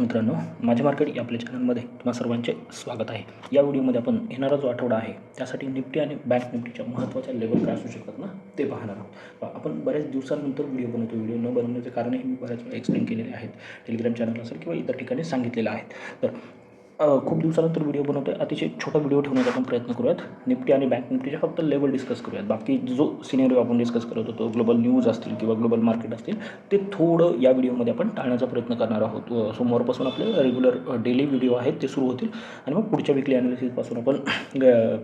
मित्रांनो माझ्या मार्केट या आपल्या चॅनलमध्ये तुम्हा सर्वांचे स्वागत आहे. या व्हिडिओमध्ये आपण येणारा जो आठवडा आहे त्यासाठी निफ्टी आणि बँक निफ्टीच्या महत्त्वाच्या लेवल काय असू शकतात ना ते पाहणार आहोत. आपण बऱ्याच दिवसानंतर व्हिडिओ बनवतो व्हिडिओ न बनवण्याचे कारणही मी बऱ्याच वेळा एक्सप्लेन केलेले आहेत. टेलिग्राम चॅनल असेल किंवा इतर ठिकाणी सांगितलेलं आहे. तर खूप दिवसानंतर व्हिडिओ बनवतो आहे अतिशय छोटा व्हिडिओ ठेवण्याचा आपण प्रयत्न करूयात. निफ्टी आणि बँक निफ्टीच्या फक्त लेवल डिस्कस करूयात. बाकी जो सिनेरिओ आपण डिस्कस करत होतो ग्लोबल न्यूज असतील किंवा ग्लोबल मार्केट असतील ते थोडं या व्हिडिओमध्ये आपण टाळण्याचा प्रयत्न करणार आहोत. सोमवारपासून आपले रेग्युलर डेली व्हिडिओ आहेत ते सुरू होतील. आणि मग पुढच्या विकली ॲनालिसिसपासून आपण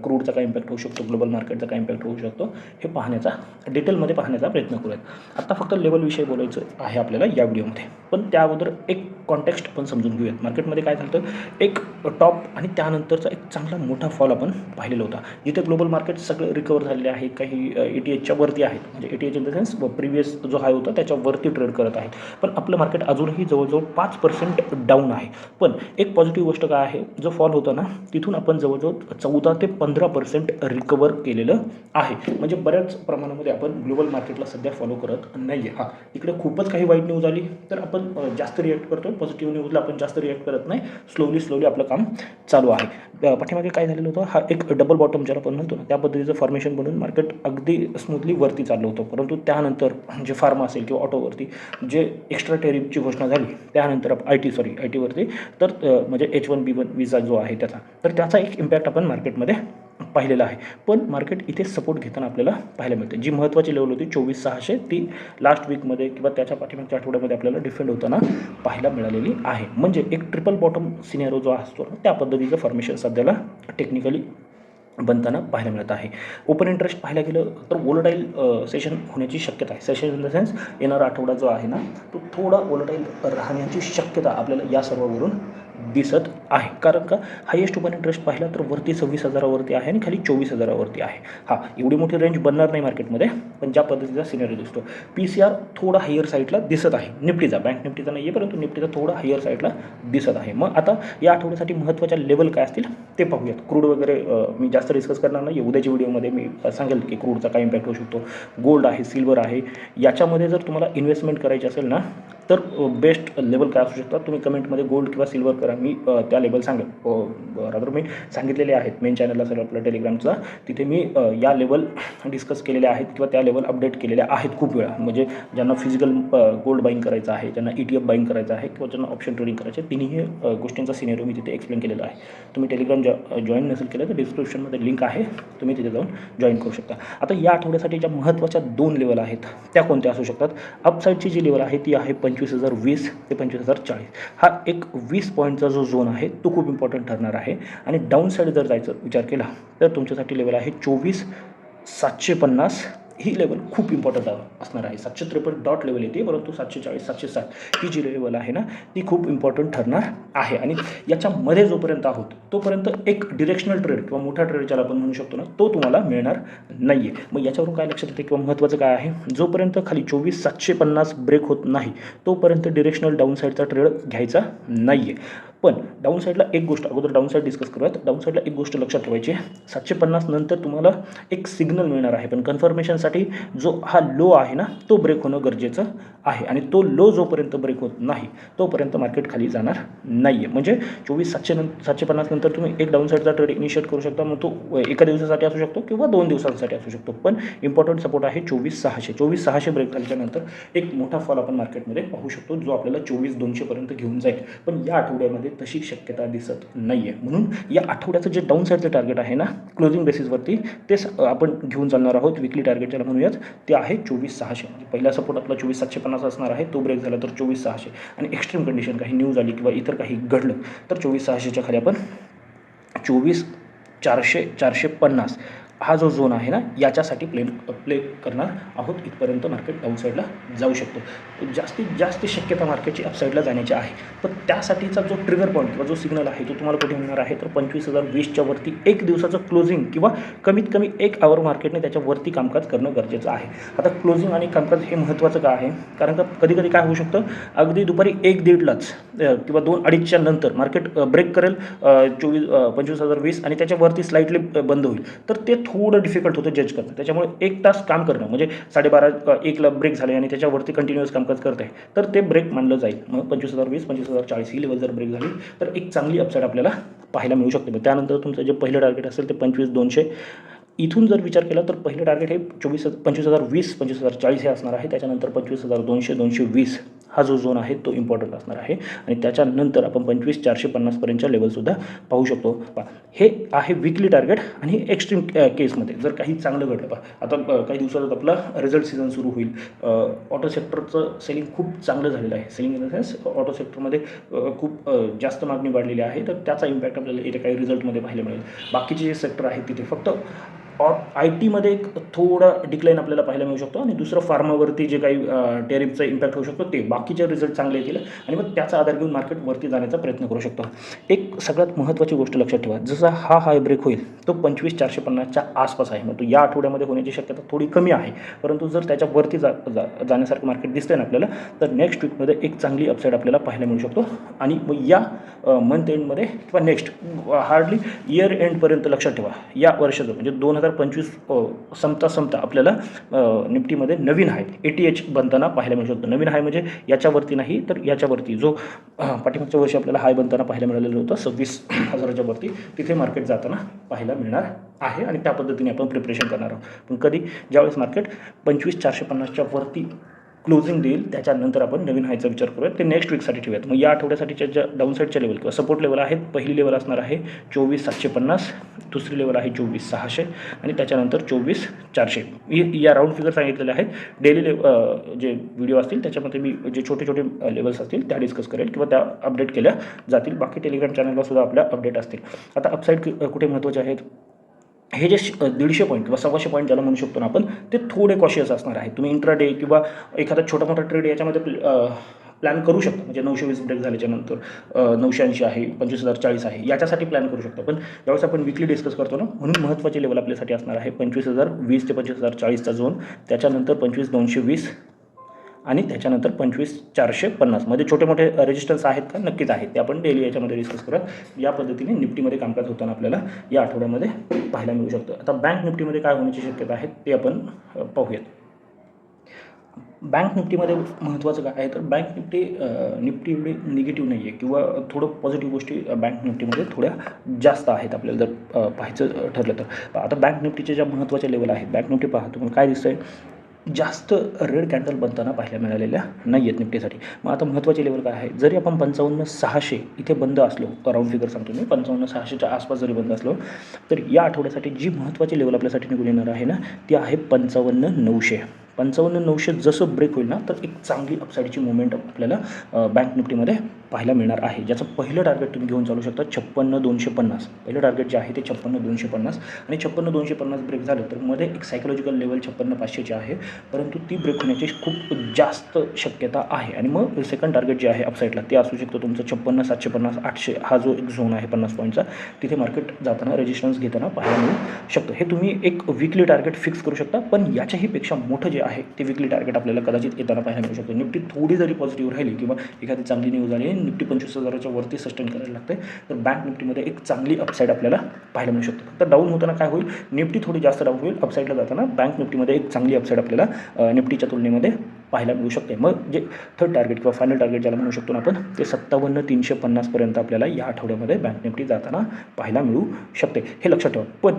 क्रूडचा काय इम्पॅक्ट होऊ शकतो ग्लोबल मार्केटचा काय इम्पॅक्ट होऊ शकतो हे पाहण्याचा डिटेलमध्ये पाहण्याचा प्रयत्न करूयात. आत्ता फक्त लेवलविषयी बोलायचं आहे आपल्याला या व्हिडिओमध्ये पण त्या अगोदर एक कॉन्टेक्स्ट पण समजून घेऊयात. मार्केटमध्ये काय झालं एक टॉप आणि त्यानंतरचा एक चांगला मोठा फॉल आपण पाहिलेला होता. जिथे ग्लोबल मार्केट सगळं रिकवर झालेले आहे काही ए टी एचच्या वरती आहेत. म्हणजे A T H in the sense previous जो हाय होता त्याच्यावरती ट्रेड करत आहेत. पण आपलं मार्केट अजूनही जवळजवळ पाच पर्सेंट डाऊन आहे. पण एक पॉझिटिव्ह गोष्ट काय आहे? जो फॉल होता ना तिथून आपण जवळजवळ चौदा ते पंधरा पर्सेंट रिकवर केलेलं आहे. म्हणजे बऱ्याच प्रमाणामध्ये आपण ग्लोबल मार्केटला सध्या फॉलो करत नाही आहे हा इकडे खूपच काही वाईट न्यूज आली तर आपण जास्त रिॲक्ट करतो पॉझिटिव्ह न्यूजला आपण जास्त रिॲक्ट करत नाही. स्लोली स्लोली आपण आपलं काम चालू आहे. पाठीमागे काय झालेलं होतं? हा एक डबल बॉटम ज्याला आपण म्हणतो ना त्या पद्धतीचं फॉर्मेशन बनून मार्केट अगदी स्मूथली वरती चाललं होतं. परंतु त्यानंतर जे फार्मा असेल किंवा ऑटोवरती जे एक्स्ट्रा टेरिफची घोषणा झाली त्यानंतर आय टी सॉरी आय टीवरती तर म्हणजे H one B one visa जो आहे त्याचा तर त्याचा एक इम्पॅक्ट आपण मार्केटमध्ये पाहिलेलं आहे. पण मार्केट इथे सपोर्ट घेताना आपल्याला पाहायला मिळते. जी महत्त्वाची लेवल होती चोवीस सहाशे ती लास्ट वीकमध्ये किंवा त्याच्या पाठीमागच्या आठवड्यामध्ये आपल्याला डिफेंड होताना पाहायला मिळालेली आहे. म्हणजे एक ट्रिपल बॉटम सिनेरो जो असतो ना त्या पद्धतीचं फॉर्मेशन सध्याला टेक्निकली बनताना पाहायला मिळत आहे. ओपन इंटरेस्ट पाहायला गेलं तर वोलटाईल सेशन होण्याची शक्यता आहे. सेशन इन द सेन्स येणारा आठवडा जो आहे ना तो थोडा वोलटाईल राहण्याची शक्यता आपल्याला या सर्वावरून दिसत आहे. कारण का? हायेस्ट ओपन इंटरेस्ट पाहिला तर वरती सव्वीस हजारावरती आहे आणि खाली चोवीस हजारावरती आहे. हा एवढी मोठी रेंज बनणार नाही मार्केटमध्ये पण ज्या पद्धतीचा सिनेरी दिसतो. पी सी आर थोडा हायर साईडला दिसत आहे. निफ्टीचा बँक निफ्टीचा नाही आहे परंतु निफ्टीचा थोडा हायर साईडला दिसत आहे. मग आता या आठवड्यासाठी महत्त्वाच्या लेवल काय असतील ते पाहूयात. क्रूड वगैरे मी जास्त डिस्कस करणार नाही उद्याच्या व्हिडिओमध्ये मी सांगेल की क्रूडचा काय इम्पॅक्ट होऊ शकतो. गोल्ड आहे सिल्वर आहे. याच्यामध्ये जर तुम्हाला इन्व्हेस्टमेंट करायची असेल ना तर बेस्ट लेवल काय असू शकतात? तुम्ही कमेंटमध्ये गोल्ड किंवा सिल्वर करा. मी त्या लेवल सांगेल रादर मी सांगितलेले आहेत. मेन चॅनलला सर आपल्या टेलिग्रामचा तिथे मी या लेवल डिस्कस केलेल्या आहेत किंवा त्या लेवल अपडेट केलेल्या आहेत खूप वेळा. म्हणजे ज्यांना फिजिकल गोल्ड बाईंग करायचं आहे ज्यांना ई टी एफ बाईंग करायचं आहे किंवा ज्यांना ऑप्शन ट्रेडिंग करायचं आहे तिन्ही गोष्टींचा सिनेरिओ मी तिथे एक्सप्लेन केलेला आहे. तुम्ही टेलिग्राम जॉ जॉईन नसेल केलं तर डिस्क्रिप्शनमध्ये लिंक आहे. तुम्ही तिथे जाऊन जॉईन करू शकता. आता या आठवड्यासाठी ज्या महत्त्वाच्या दोन लेवल आहेत त्या कोणत्या असू शकतात? अपसाईडची जी लेवल आहे ती आहे पंचवीस हजार वीस ते पंचवीस हजार चाळीस. हा एक वीस पॉईंटचा जो झोन आहे तो खूप इम्पॉर्टंट ठरणार आहे. आणि डाऊन साईड जर जायचं विचार केला तर तुमच्यासाठी लेवल आहे चोवीस सातशे पन्नास. ही लेवल खूप इम्पॉर्टंट असणार आहे. सातशे त्रेपन्न डॉट लेवल येते परंतु सातशे चाळीस सातशे साठ ही जी लेवल आहे ना ती खूप इम्पॉर्टंट ठरणार आहे. आणि याच्यामध्ये जोपर्यंत आहोत तोपर्यंत एक डिरेक्शनल ट्रेड किंवा मोठा ट्रेड ज्याला आपण म्हणू शकतो ना तो तुम्हाला मिळणार नाही आहे मग याच्यावरून काय लक्षात येते किंवा महत्त्वाचं काय आहे? जोपर्यंत खाली चोवीस सातशे पन्नास ब्रेक होत नाही तोपर्यंत डिरेक्शनल डाऊन साईडचा ट्रेड घ्यायचा नाही आहे पण डाऊन साईडला एक गोष्ट अगोदर डाऊन साईड डिस्कस करूयात. डाऊन साईडला एक गोष्ट लक्षात ठेवायची आहे. सातशे पन्नास नंतर तुम्हाला एक सिग्नल मिळणार आहे. पण कन्फर्मेशनसाठी जो हा लो आहे ना तो ब्रेक होणं गरजेचं आहे. आणि तो लो जोपर्यंत ब्रेक होत नाही तोपर्यंत मार्केट खाली जाणार नाही आहे म्हणजे चोवीस सातशे नं सातशे पन्नास नंतर तुम्ही एक डाऊन साईडचा ट्रेड इनिशिएट करू शकता. मग तो एका दिवसासाठी असू शकतो किंवा दोन दिवसांसाठी असू शकतो. पण इम्पॉर्टंट सपोर्ट आहे चोवीस सहाशे. चोवीस सहाशे ब्रेक झाल्याच्यानंतर एक मोठा फॉल आपण मार्केटमध्ये पाहू शकतो जो आपल्याला चोवीस दोनशेपर्यंत घेऊन जाईल. पण या आठवड्यामध्ये तशी शक्यता दिसत नाही आहे म्हणून या आठवड्याचं जे डाऊन साईडचं टार्गेट आहे ना क्लोजिंग बेसिसवरती तेच आपण घेऊन चालणार आहोत. विकली टार्गेट ज्याला म्हणूयात ते आहे चोवीस सहाशे. म्हणजे पहिला सपोर्ट आपला चोवीस सातशे पन्नास असणार आहे तो ब्रेक झाला तर चोवीस सहाशे. आणि एक्स्ट्रीम कंडिशन काही न्यूज आली किंवा इतर काही घडलं तर चोवीस सहाशेच्या खाली आपण चोवीस चारशे चारशे पन्नास हा जो झोन आहे ना याच्यासाठी प्ले प्ले करणार आहोत. इथपर्यंत मार्केट डाऊनसाईडला जाऊ शकतो. जास्तीत जास्त शक्यता मार्केटची अपसाईडला जाण्याची आहे. पण त्यासाठीचा जो ट्रिगर पॉईंट किंवा जो सिग्नल आहे तो तुम्हाला कुठे मिळणार आहे? तर पंचवीस हजार वीसच्या वरती एक दिवसाचं क्लोजिंग किंवा कमीत कमी एक आवर मार्केटने त्याच्यावरती कामकाज करणं गरजेचं आहे. आता क्लोजिंग आणि कामकाज हे महत्त्वाचं का आहे? कारण का कधी कधी काय होऊ शकतं? अगदी दुपारी एक दीडलाच किंवा दोन अडीचच्या नंतर मार्केट ब्रेक करेल चोवीस पंचवीस हजार वीस आणि त्याच्यावरती स्लाईटली बंद होईल. तर ते थोडं डिफिकल्ट होतं जज करणं. त्याच्यामुळे एक तास काम करणं. म्हणजे साडेबारा एकला ब्रेक झाले आणि त्याच्यावरती कंटिन्युअस कामकाज करत आहे तर ते ब्रेक मानलं जाईल. मग पंचवीस हजार वीस पंचवीस हजार चाळीस ही लेवल जर ब्रेक झाली तर एक चांगली अपसाईड आपल्याला पाहायला मिळू शकते. मग त्यानंतर तुमचं जे पहिलं टार्गेट असेल ते पंचवीस दोनशे. इथून जर विचार केला तर पहिलं टार्गेट हे चोवीस पंचवीस हजार वीस पंचवीस हजार चाळीस हे असणार आहे. त्याच्यानंतर पंचवीस हजार दोनशे दोनशे वीस. हा जो झोन आहे तो इम्पॉर्टंट असणार आहे. आणि त्याच्यानंतर आपण पंचवीस चारशे पन्नासपर्यंतच्या लेवलसुद्धा पाहू शकतो. पा हे आहे विकली टार्गेट आणि एक्स्ट्रीम केसमध्ये जर काही चांगलं घडलं पा आता काही दिवसातच आपला रिझल्ट सीझन सुरू होईल. ऑटो सेक्टरचं सेलिंग खूप चांगलं झालेलं आहे. Selling in the sense auto सेक्टरमध्ये खूप जास्त मागणी वाढलेली आहे. तर त्याचा इम्पॅक्ट आपल्याला येत्या काही रिझल्टमध्ये पाहायला मिळेल. बाकीचे जे सेक्टर आहेत तिथे फक्त आय टीमध्ये एक थोडा डिक्लाईन आपल्याला पाहायला मिळू शकतो आणि दुसरं फार्मावरती जे काही टेरिफचा इम्पॅक्ट होऊ शकतो ते बाकीचे रिझल्ट चांगले येतील आणि मग त्याचा आधार घेऊन मार्केट वरती जाण्याचा प्रयत्न करू शकतो. एक सगळ्यात महत्त्वाची गोष्ट लक्षात ठेवा जसा हा हाय ब्रेक होईल तो पंचवीस चारशे पन्नासच्या आसपास आहे. मग तो या आठवड्यामध्ये होण्याची शक्यता थोडी कमी आहे. परंतु जर त्याच्यावरती जा जा जाण्यासारखं मार्केट दिसतंय ना आपल्याला तर नेक्स्ट वीकमध्ये एक चांगली अपसाईड आपल्याला पाहायला मिळू शकतो. आणि मग या मंथ एंडमध्ये किंवा नेक्स्ट हार्डली इयर एंडपर्यंत लक्षात ठेवा. या वर्षाचं म्हणजे दोन हजार पंचवीस संपता संपता आपल्याला निफ्टीमध्ये नवीन हाय. ए टी एच बनताना पाहायला मिळू शकतो. नवीन हाय म्हणजे याच्यावरती नाही तर याच्यावरती. जो पाठीमागच्या वर्षी आपल्याला हाय बनताना पाहायला मिळालेलं होतं सव्वीस हजाराच्या वरती तिथे मार्केट जाताना पाहायला मिळणार आहे आणि त्या पद्धतीने आपण प्रिपरेशन करणार आहोत. पण कधी? ज्यावेळेस मार्केट पंचवीस चारशे पन्नासच्या वरती क्लोजिंग देईल त्याच्यानंतर आपण नवीन हायचा विचार करूयात. ते नेक्स्ट वीकसाठी ठेवूयात. मग या आठवड्यासाठीच्या ज्या डाऊनसाईडच्या लेवल किंवा सपोर्ट लेवल आहेत. पहिली लेवल असणार आहे चोवीस सातशे पन्नास दुसरी लेवल आहे चोवीस सहाशे आणि त्याच्यानंतर चोवीस चारशे. ही या राऊंड फिगर सांगितलेले आहेत. डेली लेव जे व्हिडिओ असतील त्याच्यामध्ये मी जे छोटे छोटे लेवल्स असतील त्या डिस्कस करेल किंवा त्या अपडेट केल्या जातील. बाकी टेलिग्राम चॅनलला सुद्धा आपल्या अपडेट असतील. आता अपसाईड कुठे महत्त्वाचे आहेत? हे जे श- दीडशे पॉईंट किंवा सव्वाशे पॉईंट ज्याला म्हणू शकतो ना आपण ते थोडे कॉशियस असणार आहे तुम्ही इंट्रा डे किंवा एखादा छोटा मोठा ट्रेड याच्यामध्ये प्लॅन करू शकता. म्हणजे नऊशे वीस ब्रेक झाल्याच्यानंतर नऊशे ऐंशी आहे पंचवीस हजार चाळीस आहे याच्यासाठी प्लॅन करू शकतो. पण ज्यावेळेस आपण विकली डिस्कस करतो ना म्हणून महत्त्वाचे लेवल आपल्यासाठी असणार आहे पंचवीस हजार वीस ते पंचवीस हजार चाळीसचा झोन त्याच्यानंतर पंचवीस दोनशे वीस आणि त्याच्यानंतर पंचवीस चारशे पन्नासमध्ये छोटे मोठे रेजिस्टन्स आहेत का? नक्कीच आहेत. ते आपण डेली याच्यामध्ये डिस्कस करत या पद्धतीने निफ्टीमध्ये कामकाज होताना आपल्याला या आठवड्यामध्ये पाहायला मिळू शकतं. आता बँक निफ्टीमध्ये काय होण्याची शक्यता आहे ते आपण पाहूयात. बँक निफ्टीमध्ये महत्त्वाचं काय आहे? तर बँक निफ्टी निफ्टी एवढी निगेटिव्ह नाही आहे किंवा थोडं पॉझिटिव्ह गोष्टी बँक निफ्टीमध्ये थोड्या जास्त आहेत आपल्याला जर पाहायचं ठरलं तर. आता बँक निफ्टीच्या ज्या महत्त्वाच्या लेवल आहेत बँक निफ्टी पहा तुम्हाला काय दिसतं आहे जास्त रेड कॅन्डल बनताना पाहायला मिळालेल्या नाही आहेत निफ्टीसाठी मग आता महत्त्वाचे लेवल काय आहे? जरी आपण पंचावन्न सहाशे इथे बंद असलो राऊंड फिगर सांगतो मी पंचावन्न सहाशेच्या आसपास जरी बंद असलो तर या आठवड्यासाठी जी महत्त्वाची लेवल आपल्यासाठी निघून येणार आहे ना ती आहे पंचावन्न नऊशे. पंचावन्न नऊशे जसं ब्रेक होईल ना तर एक चांगली अपसाईडची मुवमेंट आपल्याला बँक निफ्टीमध्ये पाहायला मिळणार आहे. ज्याचं पहिलं टार्गेट तुम्ही घेऊन चालू शकता छप्पन्न दोनशे पन्नास. पहिलं टार्गेट जे आहे ते छप्पन्न दोनशे पन्नास आणि छप्पन्न दोनशे पन्नास ब्रेक झालं तर मध्ये एक सायकोलॉजिकल लेवल छप्पन्न पाचशेची आहे. परंतु ती ब्रेक होण्याची खूप जास्त शक्यता आहे. आणि मग सेकंड टार्गेट जे आहे अपसाईडला ते असू शकतं तुमचं छप्पन्न सातशे पन्नास आठशे. हा जो एक झोन आहे पन्नास पॉईंटचा तिथे मार्केट जाताना रेजिस्टन्स घेताना पाहायला मिळू शकतं. हे तुम्ही एक विकली टार्गेट फिक्स करू शकता पण याच्याही पेक्षा मोठं जे आहे ते विकली टार्गेट आपल्याला कदाचित येताना पाहायला मिळू शकतं. निफ्टी थोडी जरी पॉझिटिव्ह राहिली किंवा एखादी चांगली न्यूज आली निफ्टी पंचवीस हजाराच्या वरती सस्टेन करायला लागते तर बँक निफ्टीमध्ये एक चांगली अपसाईड आपल्याला पाहायला मिळू शकते. फक्त डाऊन होताना काय होईल? निफ्टी थोडी जास्त डाऊन होईल. अपसाईडला जाताना बँक निफ्टीमध्ये एक चांगली अपसाईड आपल्याला निफ्टीच्या तुलनेमध्ये पाहायला मिळू शकते. मग जे थर्ड टार्गेट किंवा फायनल टार्गेट ज्याला म्हणू शकतो ना आपण ते सत्तावन्न तीनशे पन्नासपर्यंत आपल्याला या आठवड्यामध्ये बँक निफ्टी जाताना पाहायला मिळू शकते. हे लक्षात ठेवा. पण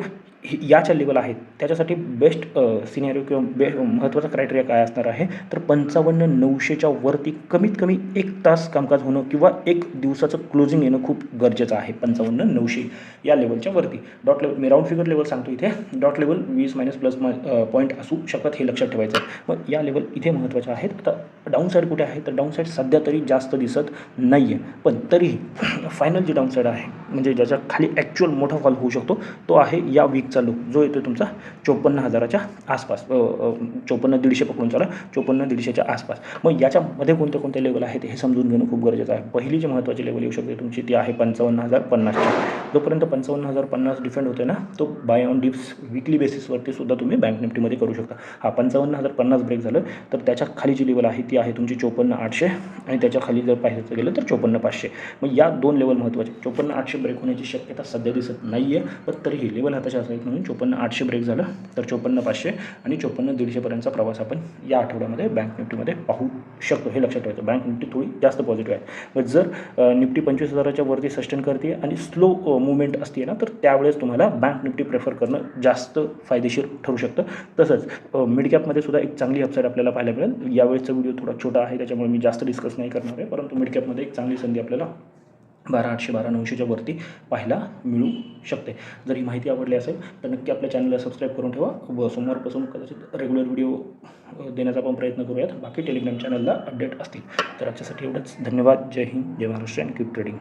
या ज्या लेवल आहेत त्याच्यासाठी बेस्ट सिनेरिओ किंवा बे महत्त्वाचा क्रायटेरिया काय असणार आहे? तर पंचावन्न नऊशेच्या वरती कमीत कमी एक तास कामकाज होणं किंवा एक दिवसाचं क्लोजिंग येणं खूप गरजेचं आहे पंचावन्न नऊशे या लेवलच्या वरती. डॉट लेवल मी राऊंड फिगर लेवल सांगतो इथे. डॉट लेवल वीस मायनस प्लस पॉईंट असू शकत हे लक्षात ठेवायचं. मग या लेवल इथे महत्त्वाच्या आहेत. आता डाऊनसाईड कुठे आहे? तर डाऊन साईड सध्या तरी जास्त दिसत नाही आहे पण तरीही फायनल जी डाऊनसाईड आहे म्हणजे ज्याच्या खाली ॲक्च्युअल मोठा फॉल होऊ शकतो तो आहे या वीकचा लो जो येतो तुमचा चोपन्न हजाराच्या आसपास चोपन्न दीडशे पकडून चला चोपन्न दीडशेच्या आसपास. मग याच्यामध्ये कोणते कोणते लेवल आहेत हे समजून घेणं खूप गरजेचं आहे. पहिली जी महत्त्वाची लेवल येऊ शकते तुमची ती आहे पंचावन्न हजार पन्नासची जोपर्यंत पंचावन्न हजार पन्नास डिफेंड होते ना तो बाय ऑन डिप्स वीकली बेसिसवरती सुद्धा तुम्ही बँक निफ्टीमध्ये करू शकता. हा पंचावन्न हजार पन्नास ब्रेक झालं तर त्याच्याखाली जी लेवल आहे ती आहे तुमची चोपन्न आठशे आणि त्याच्याखाली जर पाहायचं गेलं तर चोपन्न पाचशे. मग या दोन लेवल महत्त्वाचे चोपन्न आठशे ब्रेक होण्याची शक्यता सध्या दिसत नाही आहे पण तरीही लेवल हाताच्या असेल म्हणून चोपन्न आठशे ब्रेक झालं तर चोपन्न पाचशे आणि चोपन्न दीडशेपर्यंतचा प्रवास आपण या आठवड्यामध्ये बँक निफ्टीमध्ये पाहू शकतो. हे लक्षात ठेवायचं. बँक निफ्टी थोडी जास्त पॉझिटिव्ह आहे. मग जर निफ्टी पंचवीस हजाराच्या वरती सस्टेन करते आणि स्लो मुवमेंट असते ना तर त्यावेळेस तुम्हाला बँक निफ्टी प्रेफर करणं जास्त फायदेशीर ठरू शकतं. तसंच मिड कॅपमध्ये सुद्धा एक चांगली अपसाईड आपल्याला पाहायला मिळेल. यावेळेचा व्हिडिओ थोडा छोटा आहे त्याच्यामुळे मी जास्त डिस्कस नाही करणार आहे. परंतु मिड कॅपमध्ये एक चांगली संधी आपल्याला बारा आठशे बारा नऊशेच्या वरती पाहायला मिळू शकते. जर ही माहिती आवडली असेल तर नक्की आपल्या चॅनलला सबस्क्राईब करून ठेवा. व सोमवारपासून कदाचित रेग्युलर व्हिडिओ देण्याचा आपण प्रयत्न करूयात. बाकी टेलिग्राम चॅनलला अपडेट असतील. तर आजच्यासाठी एवढंच. धन्यवाद. जय हिंद. जय महाराष्ट्र. And keep trading